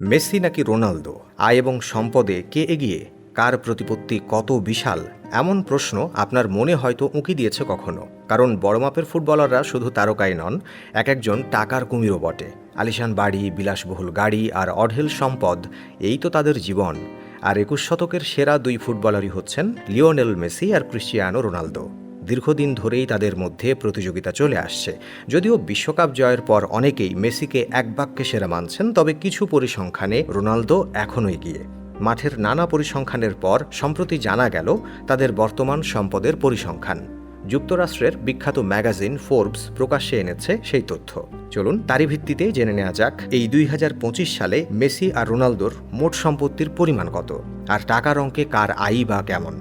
Messi নাকি Ronaldo? আয় এবং সম্পদে কে এগিয়ে? কার প্রতিপত্তি কত বিশাল? এমন প্রশ্ন আপনার মনে হয়তো উঁকি দিয়েছে কখনো। কারণ বড় মাপের ফুটবলাররা শুধু তারকাই নন, এক একজন টাকার কুমিরও বটে। আলিশান বাড়ি, বিলাসবহুল গাড়ি আর অঢেল সম্পদ, এই তো তাদের জীবন। আর একুশ শতকের সেরা দুই ফুটবলারই হচ্ছেন লিওনেল মেসি আর ক্রিশ্চিয়ানো রোনালদো। দীর্ঘদিন ধরেই তাদের মধ্যে প্রতিযোগিতা চলে আসছে। যদিও বিশ্বকাপ জয়ের পর অনেকেই মেসিকে এক বাক্যে সেরা মানছেন, তবে কিছু পরিসংখ্যানে রোনালদো এখনও এগিয়ে। মাঠের নানা পরিসংখ্যানের পর, সম্প্রতি জানা গেল তাদের বর্তমান সম্পদের পরিসংখ্যান। যুক্তরাষ্ট্রের বিখ্যাত ম্যাগাজিন ফোর্বস প্রকাশ্যে এনেছে সেই তথ্য। চলুন তারই ভিত্তিতে জেনে নেওয়া যাক, এই দুই হাজার পঁচিশ সালে মেসি আর রোনালদোর মোট সম্পত্তির পরিমাণ কত, আর টাকার অঙ্কে কার আই বা কেমন।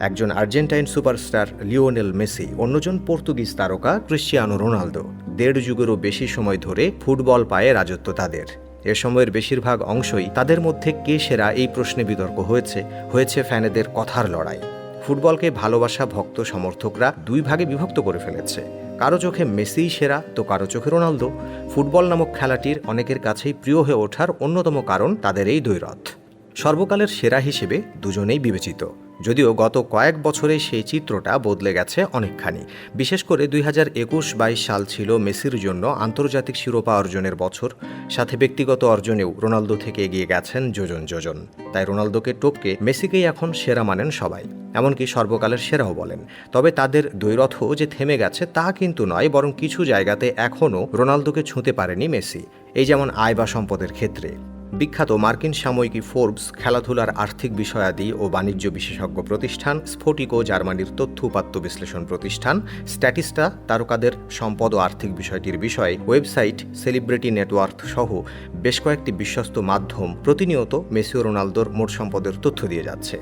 একজন আর্জেন্টাইন সুপারস্টার লিওনেল মেসি, অন্যজন পর্তুগিজ তারকা ক্রিশ্চিয়ানো রোনালদো। দেড় যুগেরও বেশি সময় ধরে ফুটবল পায়ে রাজত্ব তাদের। এ সময়ের বেশিরভাগ অংশই তাদের মধ্যে কে সেরা এই প্রশ্নে বিতর্ক হয়েছে হয়েছে ফ্যানেদের কথার লড়াই। ফুটবলকে ভালোবাসা ভক্ত সমর্থকরা দুই ভাগে বিভক্ত করে ফেলেছে। কারও চোখে মেসিই সেরা তো কারও চোখে রোনালদো। ফুটবল নামক খেলাটির অনেকের কাছেই প্রিয় হয়ে ওঠার অন্যতম কারণ তাদের এই দ্বৈরথ। সর্বকালের সেরা হিসেবে দুজনেই বিবেচিত। যদিও গত কয়েক বছরে সেই চিত্রটা বদলে গেছে অনেকখানি। বিশেষ করে দুই হাজার একুশ বাইশ সাল ছিল মেসির জন্য আন্তর্জাতিক শিরোপা অর্জনের বছর। সাথে ব্যক্তিগত অর্জনেও রোনালদো থেকে এগিয়ে গেছেন যোজন যোজন। তাই রোনালদোকে টপকে মেসিকেই এখন সেরা মানেন সবাই। এমনকি সর্বকালের সেরাও বলেন। তবে তাদের দ্বৈরথ যে থেমে গেছে তা কিন্তু নয়, বরং কিছু জায়গাতে এখনও রোনালদোকে ছুঁতে পারেনি মেসি। এই যেমন আয় বা সম্পদের ক্ষেত্রে। বিখ্যাত মার্কিন সাময়িকী ফোর্বস খেলাধুলার আর্থিক বিষয়াদি ও বাণিজ্য বিশেষজ্ঞ প্রতিষ্ঠান স্ফটিকো জার্মানির তথ্য উপাত্ত বিশ্লেষণ প্রতিষ্ঠান স্ট্যাটিস্টা তারকাদের সম্পদ ও আর্থিক বিষয়টির বিষয়ে ওয়েবসাইট সেলিব্রিটি নেটওয়ার্ক সহ বেশ কয়েকটি বিশ্বস্ত মাধ্যম প্রতিনিয়ত মেসি ও রোনালদোর মোট সম্পদের তথ্য দিয়ে যাচ্ছে।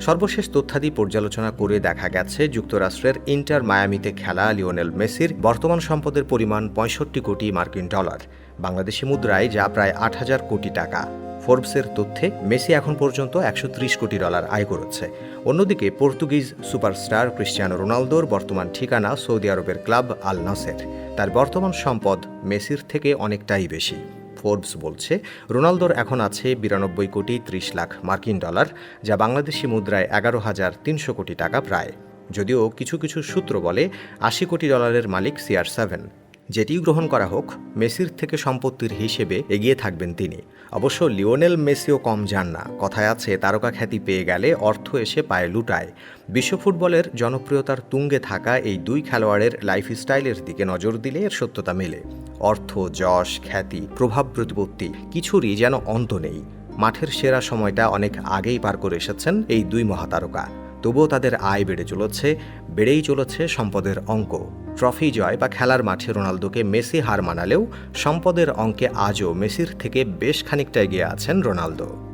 সর্বশেষ তথ্যাদি পর্যালোচনা করে দেখা গেছে যুক্তরাষ্ট্রের ইন্টার মায়ামিতে খেলা লিওনেল মেসির বর্তমান সম্পদের পরিমাণ পঁয়ষট্টি কোটি মার্কিন ডলার। বাংলাদেশি মুদ্রায় যা প্রায় আট হাজার কোটি টাকা। ফোর্বসের তথ্যে, মেসি এখন পর্যন্ত একশো ত্রিশ কোটি ডলার আয় করেছে। অন্যদিকে, পর্তুগিজ সুপারস্টার ক্রিশ্চিয়ানো রোনালদোর বর্তমান ঠিকানা সৌদি আরবের ক্লাব আল নাসের। তার বর্তমান সম্পদ মেসির থেকে অনেকটাই বেশি। ফোর্বস বলছে, রোনালদোর এখন আছে বিরানব্বই কোটি ত্রিশ লাখ মার্কিন ডলার, যা বাংলাদেশি মুদ্রায় এগারো হাজার তিনশো কোটি টাকা প্রায়। যদিও কিছু কিছু সূত্র বলে, আশি কোটি ডলারের মালিক সিআর সেভেন। যেটি গ্রহণ করা হোক, মেসির থেকে সম্পত্তির হিসেবে এগিয়ে থাকবেন তিনি। অবশ্য লিওনেল মেসিও কম যান না। কথায় আছে, তারকা খ্যাতি পেয়ে গেলে অর্থ এসে পায়ে লুটায়। বিশ্ব ফুটবলের জনপ্রিয়তার তুঙ্গে থাকা এই দুই খেলোয়াড়ের লাইফস্টাইলের দিকে নজর দিলে এর সত্যতা মেলে। অর্থ, যশ, খ্যাতি, প্রভাব প্রতিপত্তি, কিছুরই যেন অন্ত নেই। মাঠের সেরা সময়টা অনেক আগেই পার করে এসেছেন এই দুই মহাতারকা। তবুও তাদের আয় বেড়ে চলেছে, বেড়েই চলেছে সম্পদের অঙ্ক। ট্রফি জয় বা খেলার মাঠে রোনালদোকে মেসি হার মানালেও সম্পদের অঙ্কে আজও মেসির থেকে বেশ খানিকটা এগিয়ে আছেন রোনালদো।